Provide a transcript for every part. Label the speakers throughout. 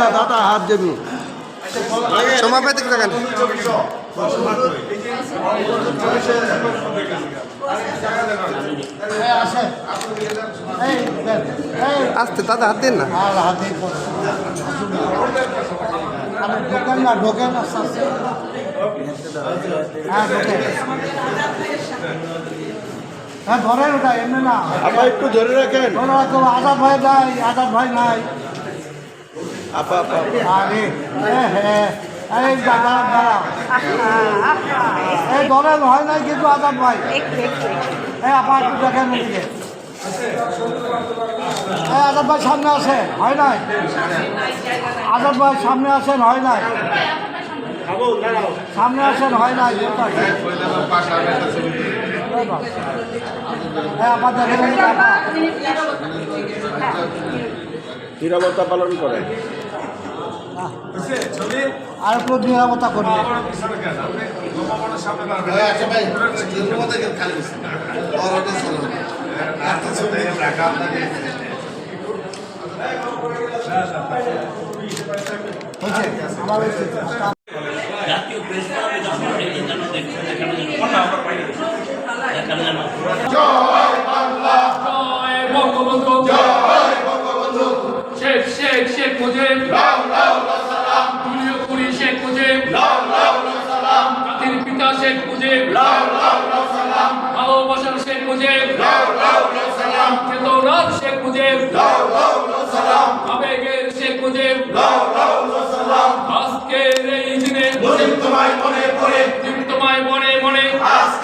Speaker 1: দাদা দাদা হাত দেবি।
Speaker 2: সমাপেত থাকেন আসতে দাদা হাত দিন না।
Speaker 3: ঢোকেন না ঢোকেন আস্তে হ্যাঁ ঢোকেন হ্যাঁ ধরেন ওটা এমনি না।
Speaker 1: আবার একটু ধরে রাখেন।
Speaker 3: আজাদ ভাই নাই আজাদ ভাই নাই।
Speaker 1: আপা আপা।
Speaker 3: আরে হ্যাঁ এই দাদা দাঁড়া এই ধরেন হয় নাই কিন্তু আজাদ ভাই। এই আপা একটু দেখেন ওদিকে। এই আজাদ ভাই সামনে আসে হয় নাই? আজাদ ভাই সামনে আসেন হয় নাই? সামনে আসেন হয় নাই আপা দেখেন
Speaker 1: নিরাপত্তা পালন করে
Speaker 3: আর একটু নিরাপত্তা করবে।
Speaker 4: জাতীয় প্রেস ক্লাবে যখন দেখানো দেখানো
Speaker 5: জয় বঙ্গবন্ধু। জয় বঙ্গবন্ধু। শেখ শেখ শেখ মুজিব। মুজিব লাউ লাউ সালাম ভালোবাসার শেখ মুজিব। লাউ লাউ সালাম চেতনার শেখ মুজিব লাউ লাউ সালাম আবেগের শেখ মুজিব লাউ লাউ সালাম আজকের এই দিনে মুজিব তোমায় মনে পড়ে। মুজিব তোমায় মনে মনে আজকের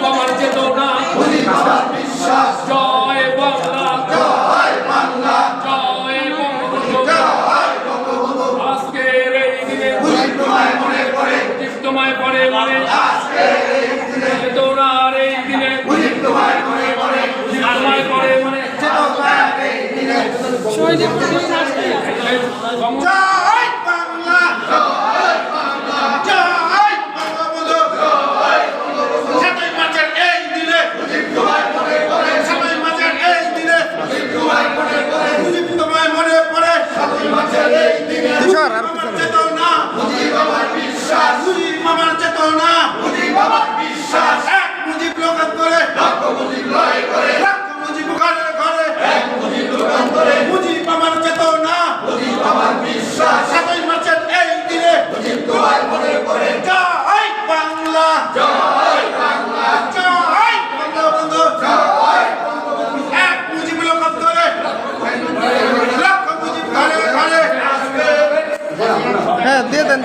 Speaker 5: মুজিব আমার চেতনা। মুজিব আমার বিশ্বাস জয় বাংলা। জয় বাংলা জয় বঙ্গবন্ধু। জয় বঙ্গবন্ধু আজকের এই দিনে মুজিব তোমায় মনে পড়ে মুজিব তোমায় পড়ে মনে। আজকের এই দিনে চেতনার এই দিনে মুজিব তোমায় মনে। মুজিব তোমায় পড়ে মনে। চেতনার এই দিনে শহীদ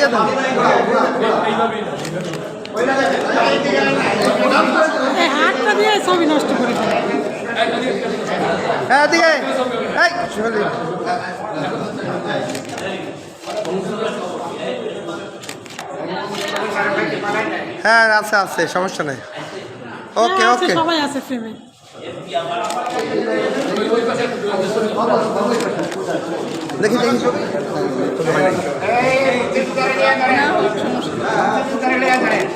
Speaker 2: দিয়ে দেন। দিয়ে
Speaker 6: হাতটা দিয়ে ছবি নষ্ট করে
Speaker 2: হ্যাঁ দিকে হ্যাঁ আছে আছে সমস্যা নেই। ওকে
Speaker 6: হ্যাঁ,
Speaker 2: ওকে।
Speaker 6: সবাই আছে ফ্রেমে
Speaker 2: দেখি দেখি। ಸಮಸ್ಯೆ